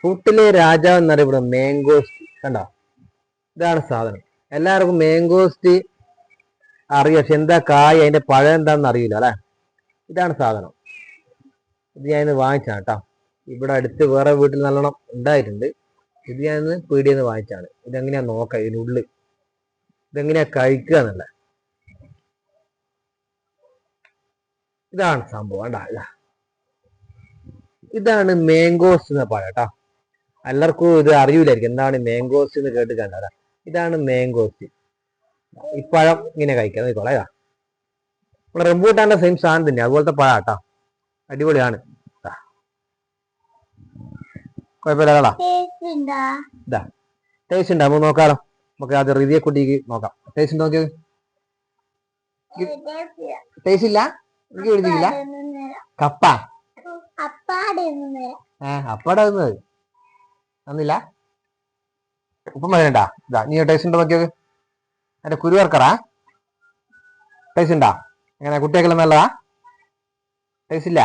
ഫ്രൂട്ടിലെ രാജാവ് എന്നറിയപ്പെടുന്ന മാംഗോസ്റ്റി കണ്ടോ? ഇതാണ് സാധനം. എല്ലാവർക്കും മാംഗോസ്റ്റി അറിയാം. പക്ഷെ എന്താ കായ് അതിന്റെ പഴം എന്താണെന്ന് അറിയില്ല അല്ലെ? ഇതാണ് സാധനം. ഇത് ഞാൻ ഇന്ന് വാങ്ങിച്ചാണ് കേട്ടോ. ഇവിടെ അടുത്ത് വേറെ വീട്ടിൽ നല്ലോണം ഉണ്ടായിട്ടുണ്ട്. ഇത് ഞാൻ ഇന്ന് പീടിയിൽ നിന്ന് വാങ്ങിച്ചാണ് ഇതെങ്ങനെയാ നോക്കാം ഇതിനുള്ളിൽ ഇതെങ്ങനെയാ കഴിക്കുക എന്നല്ല? ഇതാണ് സംഭവം ഇതാണ് മാംഗോസ് എന്ന പഴം കേട്ടോ. എല്ലാവർക്കും ഇത് അറിയൂലായിരിക്കും. എന്താണ് മാംഗോസ് എന്ന് കേട്ട് കണ്ടത്? ഇതാണ് മാംഗോസ് ഈ പഴം ഇങ്ങനെ കഴിക്കാം. നോക്കോളാം നമ്മുടെ റംബൂട്ടാന്റെ സെയിം സാധനം തന്നെ. അതുപോലത്തെ പഴം കേട്ടോ അടിപൊളിയാണ്. കുഴപ്പമില്ല ടേസ്റ്റ് ഉണ്ടാ ഇതാ. ടേസ്റ്റ് ഉണ്ട്? നമുക്ക് നോക്കാലോ. നമുക്ക് അത് റിവ്യൂ കുട്ടിക്ക് നോക്കാം. ടേസ്റ്റ് നോക്കിയത് ടേസ്റ്റ് ഇല്ല. എനിക്ക് എഴുതിയില്ല കപ്പ. അപ്പാടെ അപ്പടെ തന്നത് തന്നില്ല ഉപ്പം വേണ്ട ഇതാ നീ ടേസ്റ്റ് ഉണ്ടോ നോക്കിയത് അതിന്റെ കുരു വറക്കറാ ടേസ്റ്റ് ഉണ്ടാ? എങ്ങനെ കുട്ടിയൊക്കെ നല്ലതാ? ടേസ്റ്റ് ഇല്ല?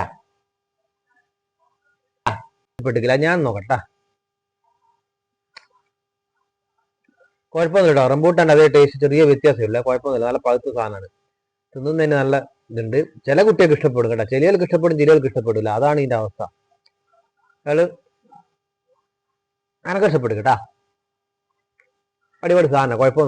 പെട്ടിക്കില്ല ഞാൻ നോക്കട്ടാ. കുഴപ്പമൊന്നുമില്ല കേട്ടോ. അതേ ടേസ്റ്റ് ചെറിയ വ്യത്യാസമില്ല. കുഴപ്പമൊന്നുമില്ല. നല്ല പഴുത്ത സാധനമാണ്. തിന്നുന്നതിന് നല്ല ഇതുണ്ട്. ചില കുട്ടികൾക്ക് ഇഷ്ടപ്പെടും കേട്ടോ. ചിലർക്ക് ഇഷ്ടപ്പെടും ചിലർക്ക് ഇഷ്ടപ്പെടില്ല. അതാണ് ഇതിന്റെ അവസ്ഥ. അയാൾ അനക്ക് അടിപൊളി സാധനം കുഴപ്പമൊന്നുമില്ല.